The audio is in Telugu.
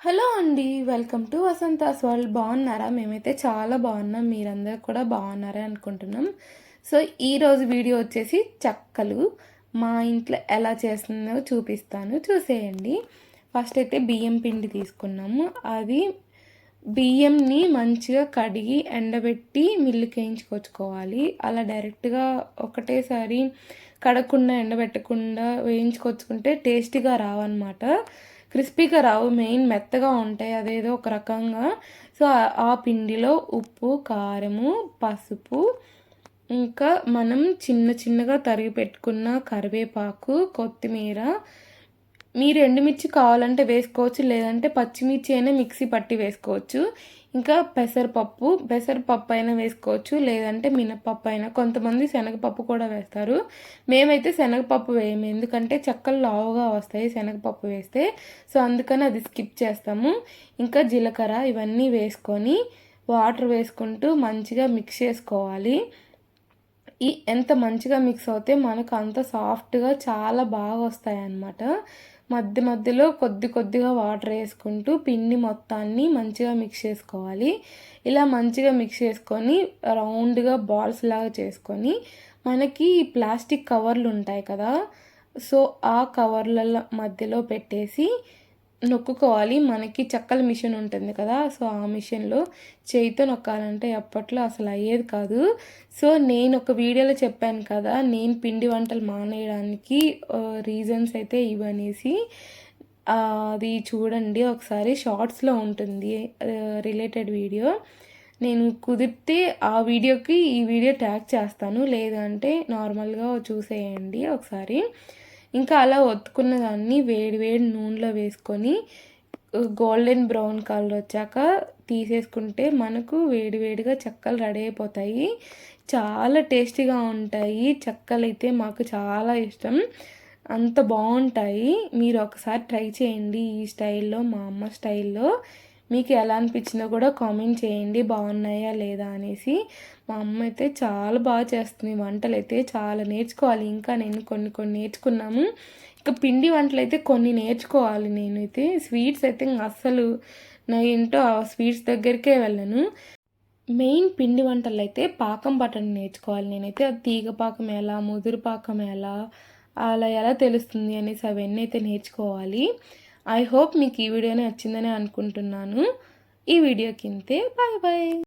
హలో అండి వెల్కమ్ టు వసంతాస్ వరల్డ్ బాగున్నారా? మేమైతే చాలా బాగున్నాం. మీరందరూ కూడా బాగున్నారా అనుకుంటున్నాం. సో ఈరోజు వీడియో వచ్చేసి చక్కలు. మా ఇంట్లో ఎలా చేస్తుందో చూపిస్తాను. చూసేయండి. ఫస్ట్ అయితే బియ్యం పిండి తీసుకున్నాము. అది బియ్యంని మంచిగా కడిగి ఎండబెట్టి మిల్లుకి వేయించుకొచ్చుకోవాలి. అలా డైరెక్ట్గా ఒకటేసారి కడగకుండా ఎండబెట్టకుండా వేయించుకొచ్చుకుంటే టేస్టీగా రావన్నమాట. క్రిస్పీగా రావు మెయిన్ మెత్తగా ఉంటాయి అదేదో ఒక రకంగా. సో ఆ పిండిలో ఉప్పు కారము పసుపు ఇంకా మనం చిన్న చిన్నగా తరిగి పెట్టుకున్న కరివేపాకు కొత్తిమీర మీరు ఎండుమిర్చి కావాలంటే వేసుకోవచ్చు లేదంటే పచ్చిమిర్చి అయినా మిక్సీ పట్టి వేసుకోవచ్చు. ఇంకా పెసరపప్పు పెసరపప్పు అయినా వేసుకోవచ్చు లేదంటే మినపప్పు అయినా. కొంతమంది శనగపప్పు కూడా వేస్తారు. మేమైతే శనగపప్పు వేయము ఎందుకంటే చెక్కలు లావుగా వస్తాయి శనగపప్పు వేస్తే. సో అందుకని అది స్కిప్ చేస్తాము. ఇంకా జీలకర్ర ఇవన్నీ వేసుకొని వాటర్ వేసుకుంటూ మంచిగా మిక్స్ చేసుకోవాలి. ఈ ఎంత మంచిగా మిక్స్ అవుతే మనకు అంత సాఫ్ట్గా చాలా బాగా వస్తాయి అన్నమాట మధ్య మధ్యలో కొద్ది కొద్దిగా వాటర్ వేసుకుంటూ పిండి మొత్తాన్ని మంచిగా మిక్స్ చేసుకోవాలి. ఇలా మంచిగా మిక్స్ చేసుకొని రౌండ్గా బాల్స్ లాగా చేసుకొని మనకి ప్లాస్టిక్ కవర్లు ఉంటాయి కదా. సో ఆ కవర్ల మధ్యలో పెట్టేసి నొక్కుకోవాలి. మనకి చక్కల మిషన్ ఉంటుంది కదా సో ఆ మిషన్లో చేయితో నొక్కాలంటే అప్పట్లో అసలు అయ్యేది కాదు. సో నేను ఒక వీడియోలో చెప్పాను కదా నేను పిండి వంటలు మానేయడానికి రీజన్స్ అయితే ఇవనేసి అది చూడండి ఒకసారి షార్ట్స్లో ఉంటుంది రిలేటెడ్ వీడియో. నేను కుదిరితే ఆ వీడియోకి ఈ వీడియో ట్యాగ్ చేస్తాను లేదంటే నార్మల్గా చూసేయండి ఒకసారి. ఇంకా అలా ఒత్తుకున్న దాన్ని వేడి వేడి నూనెలో వేసుకొని గోల్డెన్ బ్రౌన్ కలర్ వచ్చాక తీసేసుకుంటే మనకు వేడి వేడిగా చెక్కలు రెడీ అయిపోతాయి. చాలా టేస్టీగా ఉంటాయి. చెక్కలు అయితే మాకు చాలా ఇష్టం. అంత బాగుంటాయి. మీరు ఒకసారి ట్రై చేయండి ఈ స్టైల్లో మా అమ్మ స్టైల్లో. మీకు ఎలా అనిపించిందో కూడా కామెంట్ చేయండి. బాగున్నాయా లేదా అనేసి. మా అమ్మ అయితే చాలా బాగా చేస్తుంది. వంటలు అయితే చాలా నేర్చుకోవాలి. ఇంకా నేను కొన్ని కొన్ని నేర్చుకున్నాము. ఇంకా పిండి వంటలు అయితే కొన్ని నేర్చుకోవాలి నేనైతే. స్వీట్స్ అయితే అస్సలు నా ఏంటో ఆ స్వీట్స్ దగ్గరికే వెళ్ళను. మెయిన్ పిండి వంటలు అయితే పాకం పట్టడం నేర్చుకోవాలి నేనైతే. తీగ పాకం ఎలా ముదురు పాకం ఎలా అలా ఎలా తెలుస్తుంది అనేసి అవన్నీ అయితే నేర్చుకోవాలి. ఐ హోప్ మీకు ఈ వీడియోనే వచ్చిందని అనుకుంటున్నాను. ఈ వీడియో కింతే బాయ్ బాయ్